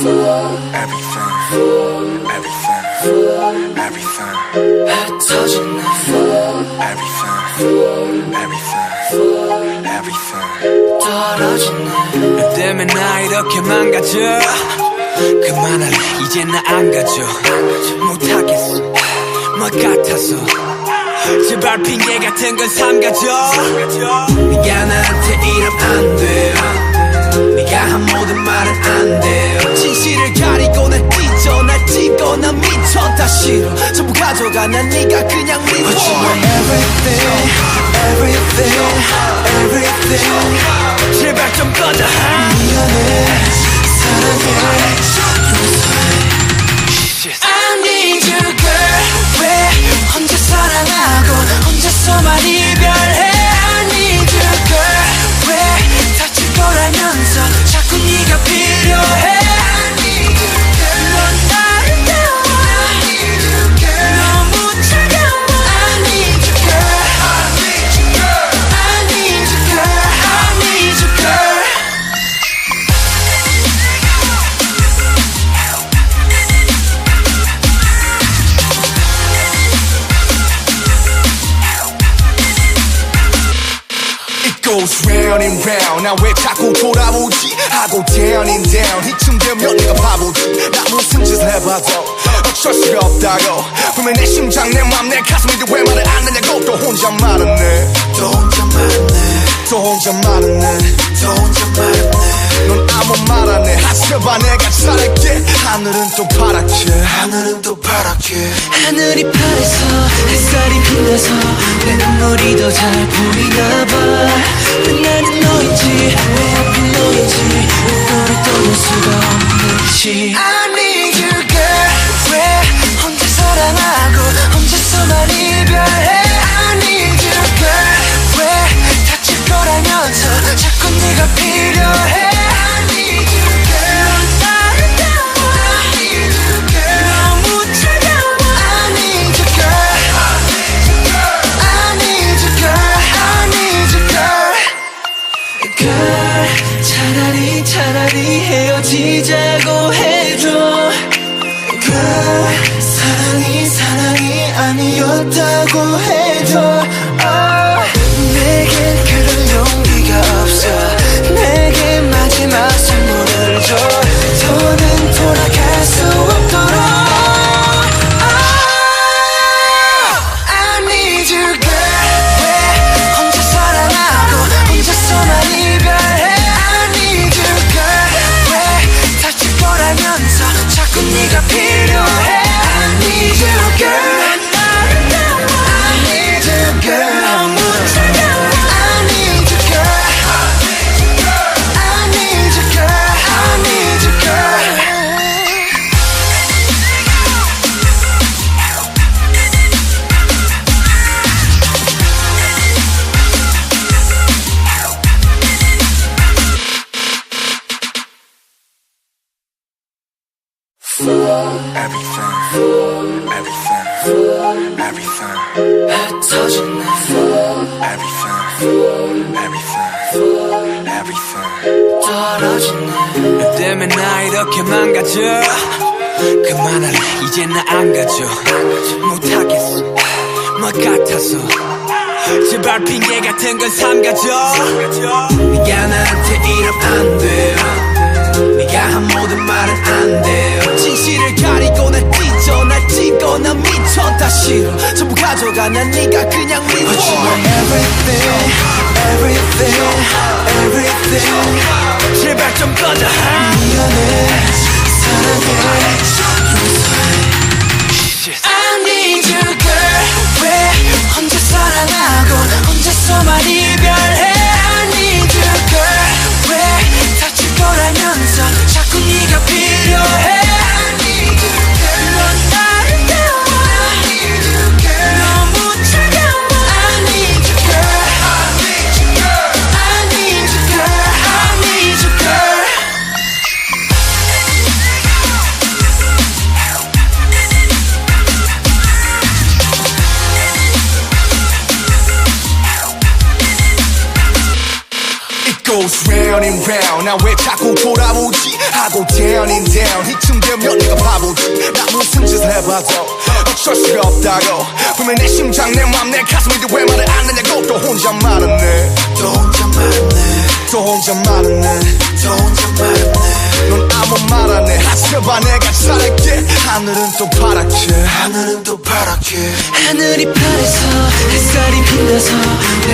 뭐 제발 핑계 같은 건 삼가져 네가 나한테 이러면 안돼 네가 한 모든 말은 안돼 진실을 가리고 날 찢어 날 찍어 난 미쳐. 다 싫어 전부 가져가. 난 네가 그냥 미워 But you are everything everything everything. 제발 좀 꺼져. 미안해 사랑해 I need you girl. 왜 혼자 사랑하고 혼자서만 이 goes round and round. 나 왜 자꾸 돌아오지 하고 down and down. 이쯤 되면 내가 바보지 나 무슨 짓을 해봐도 어쩔 수가 없다고 분명 내 심장 내 맘 내 가슴인데 왜 말을 안 하냐고 또 혼자 말았네 또 혼자 말았네 또 혼자 말았네 또 혼자 말았네 넌 아무 말 안해 하셔봐 내가 잘할게 하늘은 또 파랗게. 하늘은 또 파랗게. 하늘이 파래서 햇살이 빛나서 내 눈물이 더 잘 보이나 사랑하고 혼자서만 이별해. I need you girl. 왜 다칠 거라면서 자꾸 네가 아니었다고 해줘 oh. 내겐 그런 용기가 없어. 내게 마지막 선물을 줘. 더는 돌아갈 수 없도록. oh. 왜 혼자 사랑하고 혼자서만 이별해. I need 왜 다칠 거라면서 자꾸 네가 필요해. I need you 떨어진 날 때문에 나 이렇게 망가져 그만할래. 이제 나 안 가져 못하겠어. 뭐 같아서. 제발 핑계 같은 건 삼가져 네가 나한테 이러면 안돼 네가 한 모든 말은 안돼 진실을 가리고 날 찢어. 날 찍어. 난 미쳐. 다 싫어 가져가 난 네가 그냥 미워 But you are everything everything everything 제발 좀 꺼져 미안해 사랑해 I need you girl 왜 혼자 사랑하고 혼자서만 이 goes round round and round 나왜 자꾸 돌아오지? 하고 down and down. 이쯤 되면 내가 바보지. 나 무슨 짓을 해봐도 어쩔 수가 없다고. 분명 내 심장 내 맘 내 가슴인데 왜 말을 안 하냐고. 또 혼자 말았네. 또 혼자 말았네. 또 혼자 말았네. 또 혼자 말았네. 넌 아무 말 안 해. 하지마 내가 잘할게. 하늘은 또 파랗게. 하늘은 또 파랗게. 하늘이 파래서 햇살이 빛나서 내